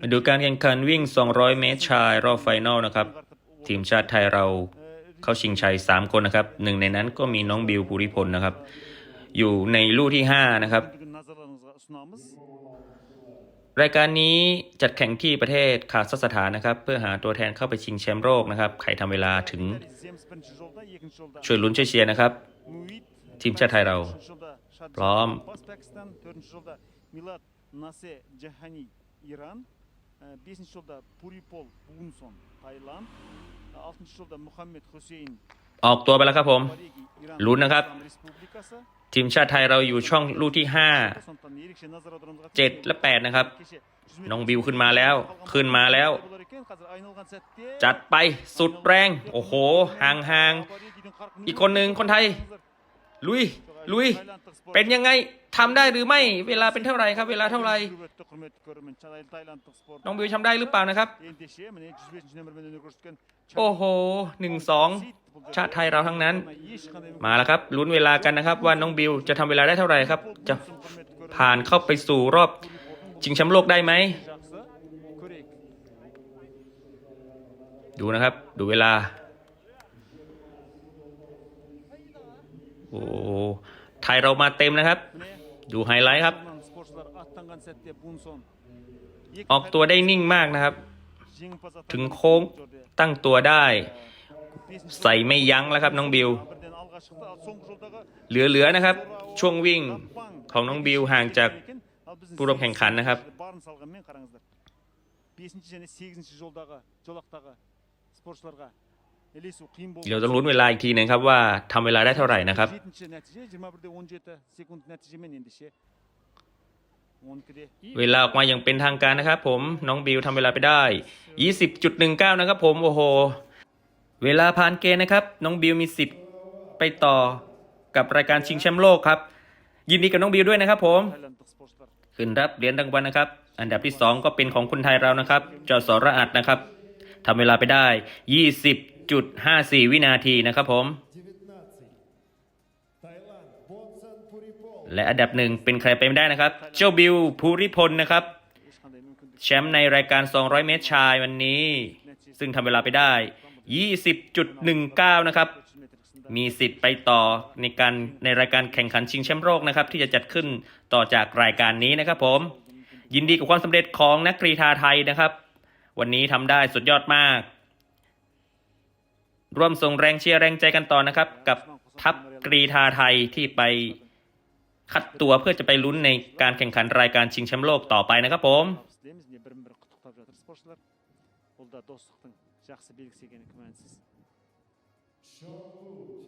มาดูการแข่งขันวิ่ง 200 เมตรชายรอบไฟนอลนะครับ ทีมชาติไทยเราเข้าชิงชัย 3 คนนะครับหนึ่งในนั้นก็มีน้องบิวภูริพลนะครับ อยู่ในลู่ที่ 5 นะครับ รายการนี้จัดแข่งที่ประเทศคาซัคสถานนะครับ เพื่อหาตัวแทนเข้าไปชิงแชมป์โลกนะครับใครทำเวลาถึง ช่วยลุ้นช่วยเชียร์นะครับ ทีมชาติไทยเรา พร้อม Abbas, Pakistan. Dördüncü yolda Milad Nase Cehani, İran. Ee, Beşinci yolda Puripol Bunson, Tayland. Ee, Altıncı yolda Muhammed Hüseyin ออกตัวไปแล้วครับผม Barigi, İran. Lunnนะครับ İslam Respublikası. ทีมชาติไทยเราอยู่ช่องลู่ที่ Sonuçta erişe nazar audarmamız เจ็ดและแปดนะครับ Kişi 100 น้องบิวขึ้นมาแล้ว ขึ้นมาแล้ว Bular eken, hazır aynalgan sәтте จัดไปสุดแรง โอ้โห ห่างห่างๆ อีกคนหนึ่งคนไทย ลุย ลุย เป็นยังไง ทำได้หรือไม่เวลาเป็นเท่าไหร่ครับ เวลาเท่าไหร่น้องบิวทำได้หรือเปล่านะครับ โอ้โหหนึ่งสองชาติไทยเราทั้งนั้น มาแล้วครับลุ้นเวลากันนะครับ ว่าน้องบิวจะทำเวลาได้เท่าไหร่ครับ จะผ่านเข้าไปสู่รอบชิงแชมป์โลกได้ไหมดูนะครับ ดูเวลา โอ้ไทยเรามาเต็มนะครับ ดูไฮไลท์ครับ ออกตัวได้นิ่งมากนะครับ ถึงโค้งตั้งตัวได้ ใส่ไม่ยั้งแล้วครับน้องบิว เหลือๆนะครับ ช่วงวิ่งของน้องบิวห่างจากผู้ร่วมแข่งขันนะครับ бесінші және сегізінші жолдағы жолақтағы спортшыларға ілесу қиын болды เราต้องลุ้นเวลาอีกทีนะครับว่าทำเวลาได้เท่าไหร่นะครับ เวลาออกมาอย่างเป็นทางการนะครับ ผมน้องบิวทำเวลาไปได้ 20.19 นะครับ ผมโอ้โห เวลาผ่านเกณฑ์นะครับ น้องบิวมีสิทธิ์ไปต่อกับรายการชิงแชมป์โลกครับ ยินดีกับน้องบิวด้วยนะครับ ผมขึ้นรับเหรียญรางวัลนะครับ อันดับที่ 2 ก็เป็นของคนไทยเรานะครับจอสระอัดนะครับทำเวลาไปได้ 20 จุดห้าสี่วินาทีนะครับผม และอันดับหนึ่งเป็นใครไปไม่ได้นะครับ เจ้าบิวภูริพลนะครับ แชมป์ในรายการ 200 เมตรชายวันนี้ ซึ่งทำเวลาไปได้ 20.19 นะครับ มีสิทธิ์ไปต่อในการในรายการแข่งขันชิงแชมป์โลกนะครับ ที่จะจัดขึ้นต่อจากรายการนี้นะครับผม ยินดีกับความสำเร็จของนักกรีฑาไทยนะครับ วันนี้ทำได้สุดยอดมาก ร่วมส่งแรงเชียร์แรงใจกันต่อนะครับ กับทัพกรีฑาไทยที่ไปคัดตัวเพื่อจะไปลุ้นในการแข่งขันรายการชิงแชมป์โลกต่อไปนะครับผม табыс тілейміз міне бірін бірі құттықтап жатыр спортшылар бұл да достықтың жақсы белгісі екені күмәнсіз Шонгут,